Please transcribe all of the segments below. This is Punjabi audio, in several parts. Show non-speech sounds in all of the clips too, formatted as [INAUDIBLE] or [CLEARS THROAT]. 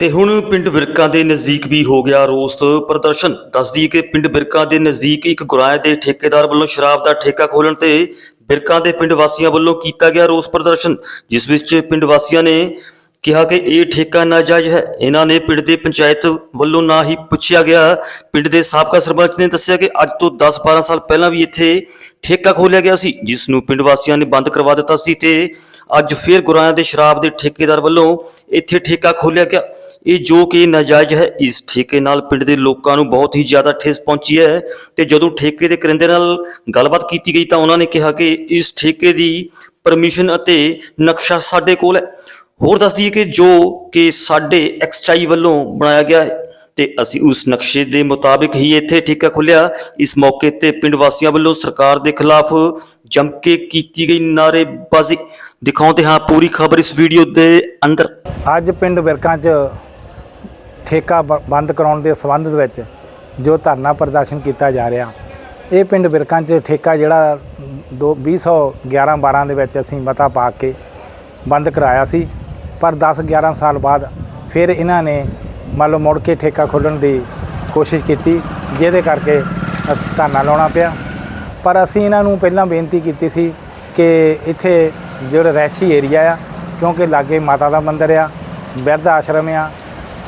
ਤੇ ਹੁਣ ਪਿੰਡ ਵਿਰਕਾਂ ਦੇ ਨਜ਼ਦੀਕ ਵੀ ਹੋ ਗਿਆ ਰੋਸ ਪ੍ਰਦਰਸ਼ਨ। ਦੱਸਦੀ ਕਿ ਪਿੰਡ ਵਿਰਕਾਂ ਦੇ ਨਜ਼ਦੀਕ ਇੱਕ ਗੁਰਾਏ ਦੇ ਠੇਕੇਦਾਰ ਵੱਲੋਂ ਸ਼ਰਾਬ ਦਾ ਠੇਕਾ ਖੋਲਣ ਤੇ ਵਿਰਕਾਂ ਦੇ ਪਿੰਡ ਵਾਸੀਆਂ ਵੱਲੋਂ ਕੀਤਾ ਗਿਆ ਰੋਸ ਪ੍ਰਦਰਸ਼ਨ, ਜਿਸ ਵਿੱਚ ਪਿੰਡ ਵਾਸੀਆਂ ਨੇ ਕਿਹਾ ਕਿ ਇਹ ਠੇਕਾ ਨਾਜਾਇਜ਼ ਹੈ। ਇਹਨਾਂ ਨੇ ਪਿੰਡ ਦੇ ਪੰਚਾਇਤ ਵੱਲੋਂ ਨਾ ਹੀ ਪੁੱਛਿਆ ਗਿਆ। ਪਿੰਡ ਦੇ ਸਾਬਕਾ ਸਰਪੰਚ ਨੇ ਦੱਸਿਆ ਕਿ ਅੱਜ ਤੋਂ 10-12 ਸਾਲ ਪਹਿਲਾਂ ਵੀ ਇੱਥੇ ਠੇਕਾ ਖੋਲ੍ਹਿਆ ਗਿਆ ਸੀ, ਜਿਸ ਨੂੰ ਪਿੰਡ ਵਾਸੀਆਂ ਨੇ ਬੰਦ ਕਰਵਾ ਦਿੱਤਾ ਸੀ ਤੇ ਅੱਜ ਫਿਰ ਗੁਰਾਇਆਂ ਦੇ ਸ਼ਰਾਬ ਦੇ ਠੇਕੇਦਾਰ ਵੱਲੋਂ ਇੱਥੇ ਠੇਕਾ ਖੋਲ੍ਹਿਆ ਗਿਆ। ਇਹ ਜੋ ਕਿ ਨਾਜਾਇਜ਼ ਹੈ, ਇਸ ਠੇਕੇ ਨਾਲ ਪਿੰਡ ਦੇ ਲੋਕਾਂ ਨੂੰ ਬਹੁਤ ਹੀ ਜ਼ਿਆਦਾ ਠੇਸ ਪਹੁੰਚੀ ਹੈ ਤੇ ਜਦੋਂ ਠੇਕੇ ਦੇ ਕਰਿੰਦੇ ਨਾਲ ਗੱਲਬਾਤ ਕੀਤੀ ਗਈ ਤਾਂ ਉਹਨਾਂ ਨੇ ਕਿਹਾ ਕਿ ਇਸ ਠੇਕੇ ਦੀ ਪਰਮਿਸ਼ਨ ਅਤੇ ਨਕਸ਼ਾ ਸਾਡੇ ਕੋਲ ਹੈ। ਹੋਰ ਦੱਸ ਦਈਏ ਕਿ ਜੋ ਕਿ ਸਾਡੇ ਐਕਸਚਾਈ ਵੱਲੋਂ ਬਣਾਇਆ ਗਿਆ ਹੈ ਤੇ ਅਸੀਂ ਉਸ ਨਕਸ਼ੇ ਦੇ ਮੁਤਾਬਿਕ ਹੀ ਇੱਥੇ ਠੇਕਾ ਖੁੱਲਿਆ ਇਸ ਮੌਕੇ ਤੇ ਪਿੰਡ ਵਾਸੀਆਂ ਵੱਲੋਂ ਸਰਕਾਰ ਦੇ ਖਿਲਾਫ ਜੰਮ ਕੇ ਕੀਤੀ ਗਈ ਨਾਅਰੇਬਾਜ਼ੀ। ਦਿਖਾਉਂਦੇ ਹਾਂ ਪੂਰੀ ਖਬਰ ਇਸ ਵੀਡੀਓ ਦੇ ਅੰਦਰ। ਅੱਜ ਪਿੰਡ ਵਿਰਕਾਂ 'ਚ ਠੇਕਾ ਬ- ਬੰਦ ਕਰਾਉਣ ਦੇ ਸੰਬੰਧ ਵਿੱਚ ਜੋ ਧਰਨਾ ਪ੍ਰਦਰਸ਼ਨ ਕੀਤਾ ਜਾ ਰਿਹਾ, ਇਹ ਪਿੰਡ ਵਿਰਕਾਂ 'ਚ ਠੇਕਾ ਜਿਹੜਾ ਦੋ 2011 12 ਦੇ ਵਿੱਚ ਅਸੀਂ ਮਤਾ ਪਾ ਕੇ ਬੰਦ ਕਰਾਇਆ ਸੀ। ਪਰ 10 11 ਸਾਲ ਬਾਅਦ ਫਿਰ ਇਹਨਾਂ ਨੇ ਮੰਨ ਲਓ ਮੁੜ ਕੇ ਠੇਕਾ ਖੋਲ੍ਹਣ ਦੀ ਕੋਸ਼ਿਸ਼ ਕੀਤੀ, ਜਿਹਦੇ ਕਰਕੇ ਅ- ਧਰਨਾ ਲਾਉਣਾ ਪਿਆ। ਪਰ ਅਸੀਂ ਇਹਨਾਂ ਨੂੰ ਪਹਿਲਾਂ ਬੇਨਤੀ ਕੀਤੀ ਸੀ ਕਿ ਇੱਥੇ ਜਿਹੜਾ ਰਹਿਸ਼ੀ ਏਰੀਆ ਆ, ਕਿਉਂਕਿ ਲਾਗੇ ਮਾਤਾ ਦਾ ਮੰਦਿਰ ਆ, ਬਿਰਧ ਆਸ਼ਰਮ ਆ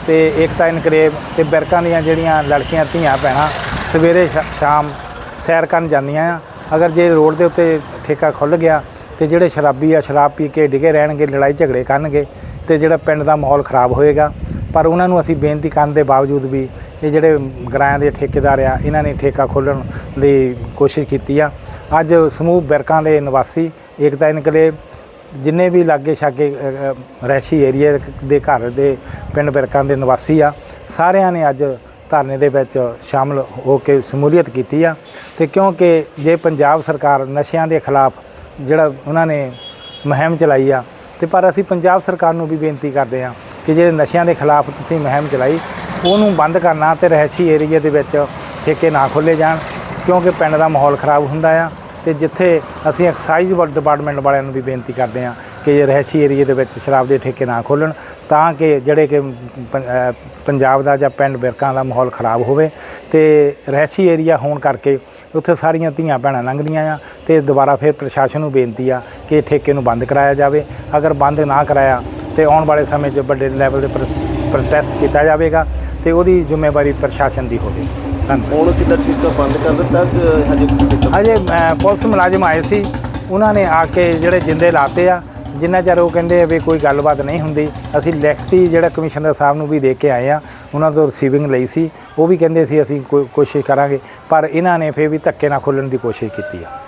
ਤੇ ਏਕਤਾ ਇਨਕਲੇਵ ਤੇ ਬਿਰਕਾਂ ਦੀਆਂ ਜਿਹੜੀਆਂ ਲੜਕੀਆਂ, ਧੀਆਂ, ਭੈਣਾਂ ਸਵੇਰੇ ਸ਼ਾ- ਸ਼ਾਮ ਸੈਰ ਕਰਨ ਜਾਂਦੀਆਂ ਆ। ਅਗਰ ਜੇ ਰੋਡ ਦੇ ਉੱਤੇ ਠੇਕਾ ਖੁੱਲ ਗਿਆ ਤੇ ਜਿਹੜੇ ਸ਼ਰਾਬੀ ਆ ਸ਼ਰਾਬ ਪੀ ਕੇ ਡਿਗੇ ਰਹਿਣਗੇ ਲੜਾਈ ਝਗੜੇ ਕਰਨਗੇ ਤੇ ਜਿਹੜਾ ਪਿੰਡ ਦਾ ਮਾਹੌਲ ਖਰਾਬ ਹੋਏਗਾ। ਪਰ ਉਹਨਾਂ ਨੂੰ ਅਸੀਂ ਬੇਨਤੀ ਕਰਨ ਦੇ ਬਾਵਜੂਦ ਵੀ ਇਹ ਜਿਹੜੇ ਗਰਾਇਆਂ ਦੇ ਠੇਕੇਦਾਰ ਆ ਇਹਨਾਂ ਨੇ ਠੇਕਾ ਖੋਲ੍ਹਣ ਦੀ ਕੋਸ਼ਿਸ਼ ਕੀਤੀ ਆ। ਅੱਜ ਸਮੂਹ ਬਿਰਕਾਂ ਦੇ ਨਿਵਾਸੀ ਏਕਤਾ ਇਨਕਲੇਵ ਜਿੰਨੇ ਵੀ ਲਾਗੇ ਛਾਗੇ ਰੈਸ਼ੀ ਅ, ਏਰੀਆ ਦੇ ਘਰ ਦੇ ਪਿੰਡ ਬਿਰਕਾਂ ਦੇ ਨਿਵਾਸੀ ਆ ਸਾਰਿਆਂ ਨੇ ਅੱਜ ਧਰਨੇ ਦੇ ਵਿੱਚ ਸ਼ਾਮਲ ਹੋ ਕੇ ਸ਼ਮੂਲੀਅਤ ਕੀਤੀ ਆ। ਤੇ ਕਿਉਂਕਿ ਜੇ ਪੰਜਾਬ ਸਰਕਾਰ ਨਸ਼ਿਆਂ ਦੇ ਖਿਲਾਫ ਜਿਹੜਾ ਉਹਨਾਂ ਨੇ ਮੁਹਿੰਮ ਚਲਾਈ ਆ, ਤੇ ਪਰ ਅਸੀਂ ਪੰਜਾਬ ਸਰਕਾਰ ਨੂੰ ਵੀ ਬੇਨਤੀ ਕਰਦੇ ਆ ਕਿ ਜਿਹੜੇ ਨਸ਼ਿਆਂ ਦੇ ਖਿਲਾਫ ਤੁਸੀਂ ਮੁਹਿੰਮ ਚਲਾਈ, ਉਹਨੂੰ ਬੰਦ ਕਰਨਾ ਤੇ ਰਹਿਸ਼ੀ ਏਰੀਆ ਦੇ ਵਿੱਚ ਠੇਕੇ ਨਾ ਖੋਲੇ ਜਾਣ, ਕਿਉਂਕਿ ਪਿੰਡ ਦਾ ਮਾਹੌਲ ਖਰਾਬ ਹੁੰਦਾ ਆ, ਤੇ ਜਿੱਥੇ ਅਸੀਂ ਐਕਸਾਈਜ਼ ਡਿਪਾਰਟਮੈਂਟ ਵਾਲਿਆਂ ਨੂੰ ਵੀ ਬੇਨਤੀ ਕਰਦੇ ਹਾਂ ਕਿ ਇਹ ਰਹਿਸ਼ੀ ਏਰੀਏ ਦੇ ਵਿੱਚ ਸ਼ਰਾਬ ਦੇ ਠੇਕੇ ਨਾ ਖੋਲਣ ਤਾਂ ਕਿ ਜਿਹੜੇ ਕਿ ਪੰਜਾਬ ਦਾ ਜਾਂ ਪਿੰਡ ਬਿਰਕਾਂ ਦਾ ਮਾਹੌਲ ਖਰਾਬ ਹੋਵੇ। ਤੇ ਰਹਿਸ਼ੀ ਏਰੀਆ ਹੋਣ ਕਰਕੇ ਉੱਥੇ ਸਾਰੀਆਂ ਧੀਆਂ ਭੈਣਾਂ ਲੰਘਦੀਆਂ ਆ ਤੇ ਦੁਬਾਰਾ ਫਿਰ ਪ੍ਰਸ਼ਾਸਨ ਨੂੰ ਬੇਨਤੀ ਆ ਕਿ ਠੇਕੇ ਨੂੰ ਬੰਦ ਕਰਾਇਆ ਜਾਵੇ। ਅਗਰ ਬੰਦ ਨਾ ਕਰਾਇਆ ਤੇ ਆਉਣ ਵਾਲੇ ਸਮੇਂ 'ਚ ਵੱਡੇ ਲੈਵਲ ਦੇ ਪ੍ਰੋਟੈਸਟ ਕੀਤਾ ਜਾਵੇਗਾ ਤੇ ਉਹਦੀ ਜ਼ਿੰਮੇਵਾਰੀ ਪ੍ਰਸ਼ਾਸਨ ਦੀ ਹੋਵੇਗੀ। ਧੰਨਵਾਦ। ਹੁਣ ਕਿਦਾਂ ਠੇਕਾ ਬੰਦ ਕਰ ਦਿੱਤਾ ਹਜੇ ਅ, ਪੁਲਿਸ ਮੁਲਾਜ਼ਮ ਆਏ ਸੀ। ਉਹਨਾਂ ਨੇ ਆ ਕੇ ਜਿਹੜੇ ਜਿੰਦੇ ਲਾਤੇ ਆ ਜਿੰਨਾ ਚਿਰ ਉਹ ਕਹਿੰਦੇ ਆ ਵੀ ਕੋਈ ਗੱਲਬਾਤ ਨਹੀਂ ਹੁੰਦੀ ਅਸੀਂ ਲਿਖਤੀ ਜਿਹੜਾ ਕਮਿਸ਼ਨਰ ਸਾਹਿਬ ਨੂੰ ਵੀ ਦੇ ਕੇ ਆਏ ਆ ਉਹਨਾਂ ਤੋਂ ਰਿਸੀਵਿੰਗ ਲਈ ਸੀ ਉਹ ਵੀ ਕਹਿੰਦੇ ਸੀ ਅਸੀਂ ਕੋਈ ਕੋਸ਼ਿਸ਼ ਕਰਾਂਗੇ ਪਰ ਇਹਨਾਂ ਨੇ ਫੇਰ ਵੀ ਧੱਕੇ ਨਾਲ ਖੋਲਣ ਦੀ ਕੋਸ਼ਿਸ਼ ਕੀਤੀ ਆ।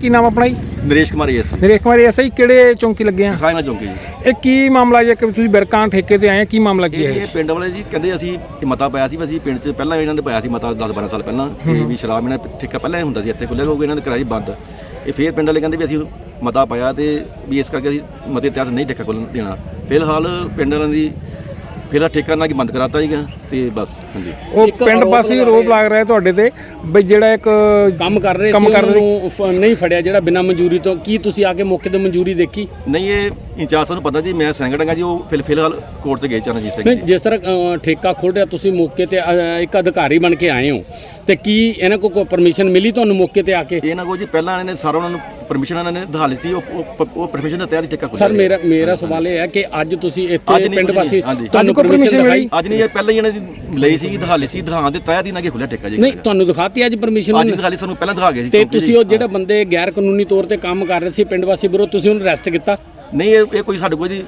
ਕੀ ਨਾਮ ਆਪਣਾ ਜੀ? ਨਰੇਸ਼ ਕੁਮਾਰ ਯੈਸ। ਨਰੇਸ਼ ਕੁਮਾਰ ਐਸਾ ਜੀ ਕਿਹੜੇ ਚੌਂਕੀ ਲੱਗੇ ਆ? ਸਾਇਨਾ ਚੌਂਕੀ ਜੀ। ਇਹ ਕੀ ਮਾਮਲਾ ਜੇ ਕਿ ਤੁਸੀਂ ਬਿਰਕਾਂ ਠੇਕੇ ਤੇ ਆਏ ਆ ਕੀ ਮਾਮਲਾ ਕੀ ਹੈ? ਇਹ ਇਹ? ਪਿੰਡ ਵਾਲੇ ਜੀ ਕਹਿੰਦੇ ਅਸੀਂ ਇਹ ਮਤਾ ਪਾਇਆ ਸੀ ਵੀ ਅਸੀਂ ਪਿੰਡ 'ਚ ਪਹਿਲਾਂ ਇਹਨਾਂ ਨੇ ਪਾਇਆ ਸੀ ਮਤਾ 10 12 ਸਾਲ ਪਹਿਲਾਂ ਵੀ ਸ਼ਰਾਬ ਇਹਨਾਂ ਠੇਕਾ ਪਹਿਲਾਂ ਹੀ ਹੁੰਦਾ ਸੀ ਇੱਥੇ ਹੋ ਗਏ ਇਹਨਾਂ ਨੇ ਕਰਾਈ ਬੰਦ। ਇਹ ਫੇਰ ਪਿੰਡ ਵਾਲੇ ਕਹਿੰਦੇ ਵੀ ਅਸੀਂ ਮਤਾ ਪਾਇਆ ਤੇ ਵੀ ਇਸ ਕਰਕੇ ਅਸੀਂ ਮਤੇ ਤਹਿਤ ਨਹੀਂ ਠੇਕਾ ਖੋਲ੍ਹਣ ਦੇਣਾ। ਫਿਲਹਾਲ ਪਿੰਡ ਵਾਲਿਆਂ ਦੀ ਫਿਰ ਠੇਕਾ ਨਾ ਕਿ ਬੰਦ ਕਰਾਤਾ ਸੀਗਾ ਤੇ ਬਸ ਹਾਂਜੀ। ਉਹ ਪਿੰਡ ਪਾਸੀ ਰੋਪ ਲੱਗ ਰਿਹਾ ਤੁਹਾਡੇ ਤੇ ਵੀ ਜਿਹੜਾ ਇੱਕ ਕੰਮ ਕਰ ਰਹੇ ਕੰਮ ਸੀ ਕਰ ਰਹੇ ਉਹਨੂੰ ਨਹੀਂ ਫੜਿਆ ਜਿਹੜਾ ਬਿਨਾਂ ਮਨਜ਼ੂਰੀ ਤੋਂ। ਕੀ ਤੁਸੀਂ ਆ ਕੇ ਮੌਕੇ ਤੇ ਮਨਜ਼ੂਰੀ ਦੇਖੀ? ਨਹੀਂ ਇਹ ਇੰਚਾਰਜ ਸਾਨੂੰ ਪਤਾ ਜੀ ਮੈਂ ਸੈਂਗੜਾਂਗਾ ਜੀ ਉਹ ਫਿਲ ਫਿਲਹਾਲ ਕੋਰਟ 'ਚ ਗਏ ਚਰਨਜੀਤ ਸਿੰਘ ਨਹੀਂ ਜਿਸ ਤਰ੍ਹਾਂ ਠੇਕਾ ਖੋਲ ਰਿਹਾ ਤੁਸੀਂ ਮੌਕੇ ਤੇ ਇੱਕ ਅਧਿਕਾਰੀ ਬਣ ਕੇ ਆਏ ਹੋ। ਤੇ ਕੀ ਇਹਨਾਂ ਕੋਲ ਕੋਈ ਪਰਮਿਸ਼ਨ ਮਿਲੀ ਤੁਹਾਨੂੰ ਮੌਕੇ ਤੇ ਆ ਕੇ? ਇਹਨਾਂ ਕੋਲ ਜੀ ਪਹਿਲਾਂ ਇਹਨਾਂ ਨੇ ਸਾਰਾ ਉਹਨਾਂ ਨੂੰ ਪਰਮਿਸ਼ਨ ਇਹਨਾਂ ਨੇ ਦਿਖਾ ਲਈ ਸੀ ਉਹ ਉਹ- ਉਹ ਪਰਮਿਸ਼ਨ ਦਾ ਤਿਆਰ ਖੋਲ੍ਹਿਆ ਸਰ। ਮੇਰਾ ਮੇਰਾ ਸਵਾਲ ਇਹ ਹੈ ਕਿ ਅੱਜ ਤੁਸੀਂ ਅੱਜ ਇੱਥੇ ਨਹੀਂ ਪਿੰਡ ਕੁਝ ਵਾਸੀ ਨਹੀਂ, ਹਾਂਜੀ। ਤੁਹਾਨੂੰ ਪਰਮਿਸ਼ਨ ਦਿਖਾਈ? ਅੱਜ ਨਹੀਂ ਇਹ ਪਹਿਲਾਂ ਹੀ ਇਹਨਾਂ ਦੀ ਲਈ ਸੀ ਦਿਖਾ ਲਈ ਸੀ ਦਿਖਾਉਣ ਦੇ ਤਹਿਤ ਹੀ ਨਾ ਕਿ ਖੁੱਲਿਆ ਠੇਕਾ ਜੀ। ਨਹੀਂ ਤੁਹਾਨੂੰ ਦਿਖਾਤੀ ਅੱਜ ਪਰਮਿਸ਼ਨ ਅੱਜ ਦਿਖਾ ਲਈ ਸਾਨੂੰ ਪਹਿਲਾਂ ਦਿਖਾ ਗਏ ਸੀ ਤੇ ਤੁਸੀਂ ਜੀ। ਉਹ ਜਿਹੜੇ ਬੰਦੇ ਗੈਰ ਕਾਨੂੰਨੀ ਤੌਰ ਤੇ ਕੰਮ ਕਰ ਰਹੇ ਸੀ ਪਿੰਡ ਵਾਸੀ ਵਿਰੋਧ ਤੁਸੀਂ ਉਹਨੂੰ ਅਰੈਸਟ ਕੀਤਾ? ਨਹੀਂ ਇਹ ਇਹ ਕੋਈ ਸਾਡੇ ਕੋਲ ਜੀ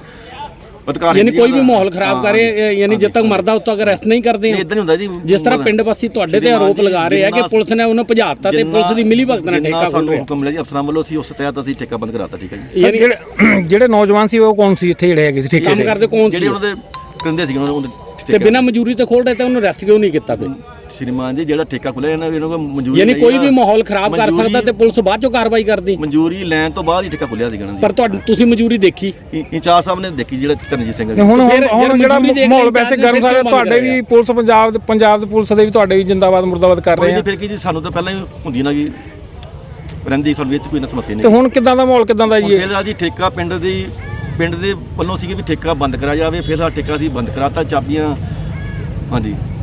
ਅਧਿਕਾਰ ਯਾਨੀ ਕੋਈ ਵੀ ਮਾਹੌਲ ਖਰਾਬ ਕਰ ਰਿਹਾ ਯਾਨੀ ਜਦ ਤੱਕ ਮਰਦਾ ਉਦੋਂ ਤੱਕ ਅਰੈਸਟ ਨਹੀਂ ਕਰਦੇ ਇਦਾਂ ਨਹੀਂ ਹੁੰਦਾ ਜੀ ਜਿਸ ਤਰ੍ਹਾਂ ਪਿੰਡ ਵਾਸੀ ਤੁਹਾਡੇ ਤੇ ਆਰੋਪ ਲਗਾ ਰਹੇ ਆ ਕਿ ਪੁਲਿਸ ਨੇ ਉਹਨੂੰ ਭਜਾਤਾ ਤੇ ਪੁਲਿਸ ਦੀ ਮਿਲੀ ਭਗਤ ਨਾਲ ਠੇਕਾ ਖੋਲ ਰਿਹਾ। ਹੁਕਮ ਮਿਲਿਆ ਜੀ ਅਫਸਰਾਂ ਵੱਲੋਂ ਅਸੀਂ ਉਸ ਤਹਿਤ ਅਸੀਂ ਠੇਕਾ ਬੰਦ ਕਰਾਤਾ ਠੀਕ ਹੈ ਜੀ। ਜਿਹੜੇ [CLEARS THROAT] ਜਿਹੜੇ ਨੌਜਵਾਨ ਸੀ ਉਹ ਕੌਣ ਸੀ ਇੱਥੇ ਜਿਹੜੇ ਹੈਗੇ ਸੀ ਠੇਕੇ ਕੰਮ ਤੇ? ਕਰਦੇ ਕੌਣ ਸੀ? ਜਿਹੜੇ ਉਹਨਾਂ ਦੇ ਕਰਿੰਦੇ ਸੀ ਉਹਨਾਂ ਦੇ ਤੇ ਬਿਨਾਂ ਮਨਜ਼ੂਰੀ ਤੇ ਖੋਲ ਰਹੇ ਤੇ ਉਹਨੂੰ ਅਰੈਸਟ ਕਿਉਂ ਨਹੀਂ ਕੀਤਾ ਫਿਰ? ਸ਼੍ਰੀਮਾਨ ਜੀ ਜਿਹੜਾ ਠੇਕਾ ਖੁੱਲਿਆ ਇਹਨਾਂ ਇਹਨਾਂ ਕੋਲ ਮਨਜ਼ੂਰੀ ਯਾਨੀ ਲਈ ਕੋਈ ਆ। ਵੀ ਮਾਹੌਲ ਖਰਾਬ ਕਰ ਮਨਜ਼ੂਰੀ- ਸਕਦਾ ਤੇ ਪੁਲਿਸ ਬਾਅਦ ਚੋਂ ਕਾਰਵਾਈ ਕਰਦੀ। ਮਨਜ਼ੂਰੀ ਲੈਣ ਤੋਂ ਬਾਅਦ ਹੀ ਠੇਕਾ ਖੁੱਲਿਆ ਸੀਗਾ ਨਾ ਪਰ ਤੁਹਾਨੂੰ ਤੁਸੀਂ ਮਨਜ਼ੂਰੀ ਦੇਖੀ? ਜੀ ਇੰਚਾਰਜ ਸਾਹਿਬ ਨੇ ਦੇਖੀ ਜਿਹੜਾ ਚਰਨਜੀਤ ਸਿੰਘ ਜੀ। ਹੁਣ ਹੁਣ ਫਿਰ- ਹੁਣ ਫਿਰ ਜਿਹੜਾ ਮਾਹੌਲ ਵੈਸੇ ਗਰਮ ਸਾਰੇ ਤੁਹਾਡੇ ਵੀ ਪੁਲਿਸ ਪੰਜਾਬ ਦੇ ਪੰਜਾਬ ਦੇ ਪੁਲਿਸ ਦੇ ਵੀ ਤੁਹਾਡੇ ਵੀ ਜਿੰਦਾਬਾਦ ਮੁਰਦਾਬਾਦ ਕਰ ਰਹੇ ਆ। ਫਿਰ ਕੀ ਜੀ ਸਾਨੂੰ ਤਾਂ ਪਹਿਲਾਂ ਹੀ ਹੁੰਦੀ ਨਾ ਕਿ ਰਹਿੰਦੀ ਸਾਨੂੰ ਵਿੱਚ ਕੋਈ ਨਾ ਸਮੱਸਿਆ ਤੇ ਨਹੀਂ ਹੁਣ ਕਿਦਾਂ ਦਾ ਮਾਹੌਲ ਕਿਦਾਂ ਦਾ ਜੀ ਇਹ? ਫਿਰ ਆ ਜੀ ਠੇਕਾ ਪਿੰਡ ਦੀ ਪਿੰਡ ਦੇ ਵੱਲੋਂ ਸੀਗੇ ਵੀ ਠੇਕਾ ਬੰਦ ਕਰਾ ਜਾਵੇ ਫਿਰ ਸਾਡਾ ਠੇਕਾ ਸੀ ਬੰਦ ਕਰਾਤਾ ਚਾਬੀਆਂ ਹਾਂਜੀ।